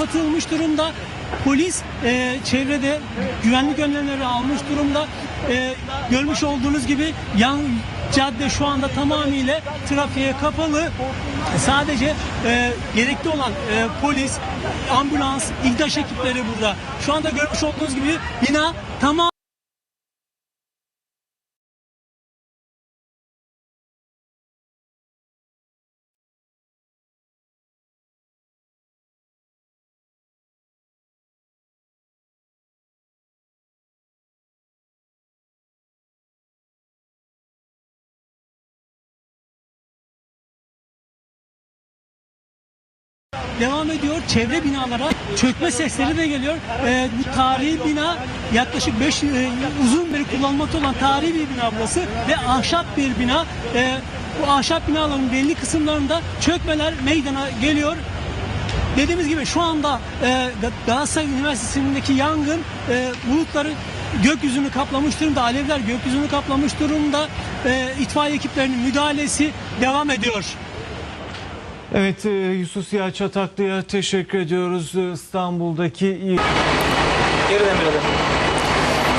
kapatılmış durumda. Polis e, çevrede güvenlik önlemleri almış durumda. E, görmüş olduğunuz gibi yan cadde şu anda tamamıyla trafiğe kapalı. Sadece e, gerekli olan e, polis, ambulans, İGDAŞ ekipleri burada. Şu anda görmüş olduğunuz gibi bina tamam devam ediyor. Çevre binalara çökme sesleri de geliyor. Ee, bu tarihi bina yaklaşık 5 uzun beri kullanılmakta olan tarihi bir bina burası ve ahşap bir bina. Ee, bu ahşap binaların belli kısımlarında çökmeler meydana geliyor. Dediğimiz gibi şu anda e, Galatasaray Üniversitesi'ndeki yangın e, bulutları gökyüzünü kaplamış durumda. Alevler gökyüzünü kaplamış durumda. E, itfaiye ekiplerinin müdahalesi devam ediyor. Evet e, Yusuf Siyah Çataklı'ya teşekkür ediyoruz. E, İstanbul'daki iyi-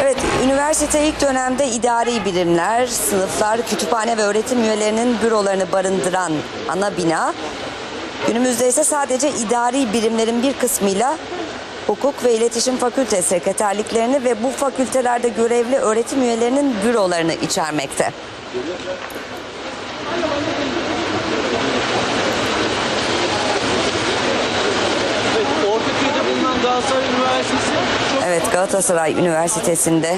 Evet, üniversite ilk dönemde idari birimler, sınıflar, kütüphane ve öğretim üyelerinin bürolarını barındıran ana bina. Günümüzde ise sadece idari birimlerin bir kısmıyla hukuk ve iletişim fakülte sekreterliklerini ve bu fakültelerde görevli öğretim üyelerinin bürolarını içermekte. Evet, Galatasaray Üniversitesi'nde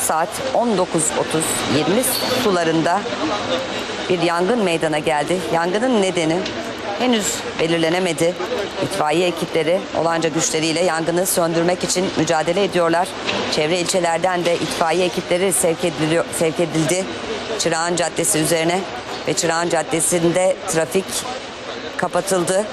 saat 19.30-20 sularında bir yangın meydana geldi. Yangının nedeni henüz belirlenemedi. İtfaiye ekipleri olanca güçleriyle yangını söndürmek için mücadele ediyorlar. Çevre ilçelerden de itfaiye ekipleri sevk, ediliyor, sevk edildi. Çırağan Caddesi üzerine ve Çırağan Caddesi'nde trafik kapatıldı.